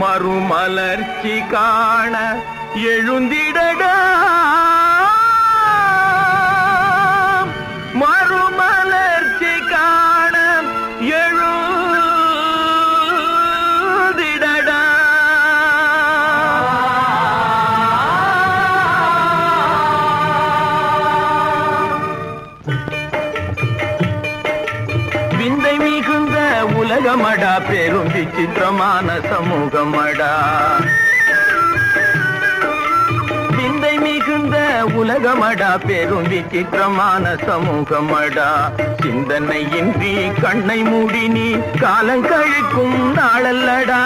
மறுமலர்ச்சி கா உலகமடா பெரும் விசித்திரமான சமூகமடா. விந்தை மிகுந்த உலகமடா பெரும் விசித்திரமான சமூகமடா. சிந்தனையின்றி கண்ணை மூடி நீ காலங்கழிக்கும் நாளல்லடா.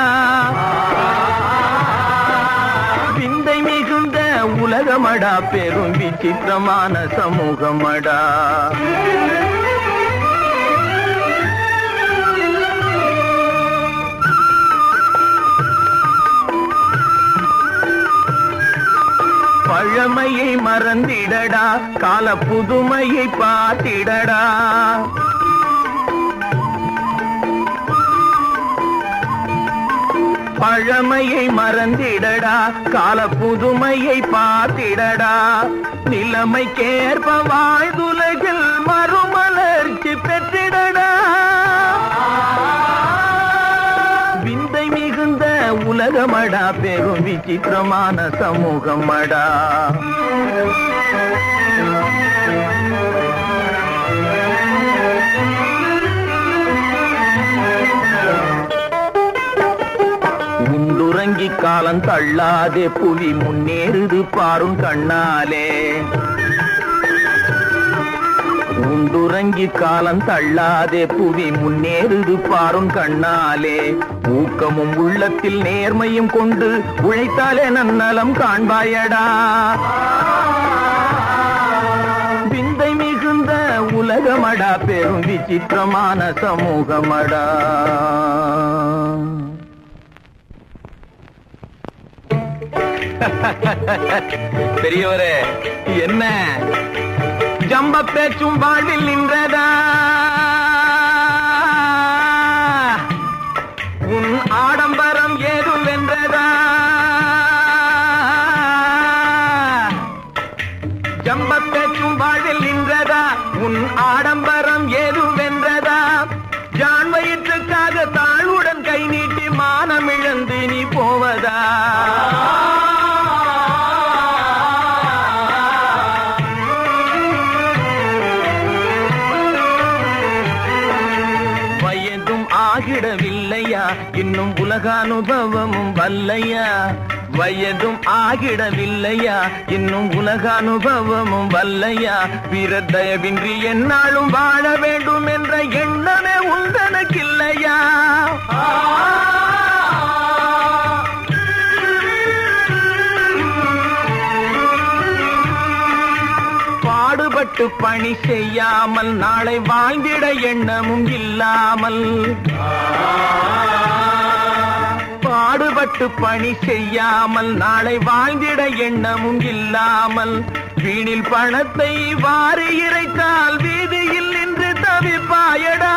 விந்தை மிகுந்த உலகமடா பெரும் விசித்திரமான சமூகமடா. பழமையை மறந்திடடா கால புதுமையை பார்த்திடடா. பழமையை மறந்திடடா கால புதுமையை பார்த்திடடா. நிலைமைக்கேற்ப வாழ்துலகில் மறுமலர்ச்சி பெற்றிடடா. உலகமடா பெரும் விசித்திரமான சமூகமடா. உண்டுறங்கி காலம் தள்ளாதே புவி முன்னேறுது பாரும் கண்ணாலே. உண்டுறங்கி காலம் தள்ளாதே புவி முன்னேறுது பாரும் கண்ணாலே ஊக்கமும் உள்ளத்தில் நேர்மையும் கொண்டு உழைத்தாலே நன்னலம் காண்பாயடா விந்தை மிகுந்த உலகமடா பெரும் விசித்திரமான சமூகமடா பெரியவரே என்ன ஜம்ப பேச்சும் வாழ்வில் நின்றதா? உன் ஆடம்பரம் ஏதும் வென்றதா? ஜம்ப பேச்சும் வாழ்வில் நின்றதா? உன் ஆடம்பரம் ஏதும் வென்றதா? ஜான் வயிற்றுக்காக தாழ்வுடன் கை நீட்டி மானம் இழந்து நீ போவதா? இன்னும் உலக அனுபவமும் வல்லையா? வயதும் ஆகிடவில்லையா? இன்னும் உலக அனுபவமும் வல்லையா? பிறர் என்னாலும் வாழ வேண்டும் என்ற எண்ணமே உந்தனக்கில்லையா? பாடுபட்டு பணி செய்யாமல் நாளை வாழ்ந்திட எண்ணமும் இல்லாமல் பாடுபட்டு பணி செய்யாமல் நாளை வாழ்ந்திட எண்ணமும் இல்லாமல் வீணில் பணத்தை வாரி இறைத்தால் வீதியில் நின்று தவிப்பாயடா.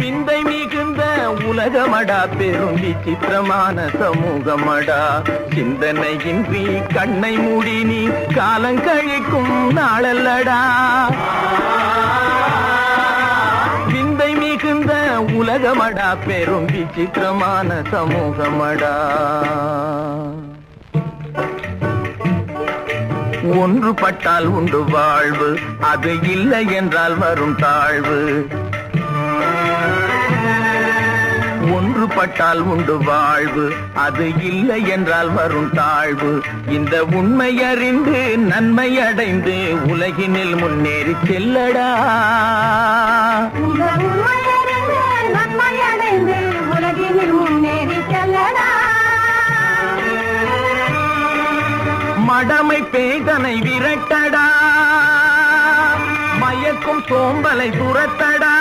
விந்தை மிகுந்த உலகமடா பெரும் விசித்திரமான சமூகமடா. சிந்தனையின்றி கண்ணை மூடி நீ காலங்கழிக்கும் நாளல்லடா. மடா பெரும் விசித்திரமான சமூகமடா. ஒன்றுபட்டால் உண்டு வாழ்வு அது இல்லை என்றால் வரும் தாழ்வு. ஒன்றுபட்டால் உண்டு வாழ்வு அது இல்லை என்றால் வரும் தாழ்வு. இந்த உண்மை அறிந்து நன்மை அடைந்து உலகினில் முன்னேறி செல்லடா. பேதனை விரட்டடா. மயக்கும் சோம்பலை துரத்தடா.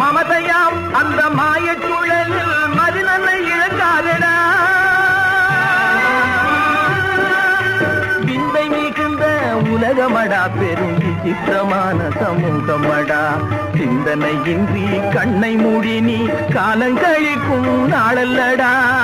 மமதையாம் அந்த மாயச் சுழலில் மதிலனை விந்தை மிகுந்த உலகமடா பெரும் விசித்திரமான சமூகமடா. சிந்தனையின்றி கண்ணை மூடி நீ காலங்கழிக்கும் நாளல்லடா.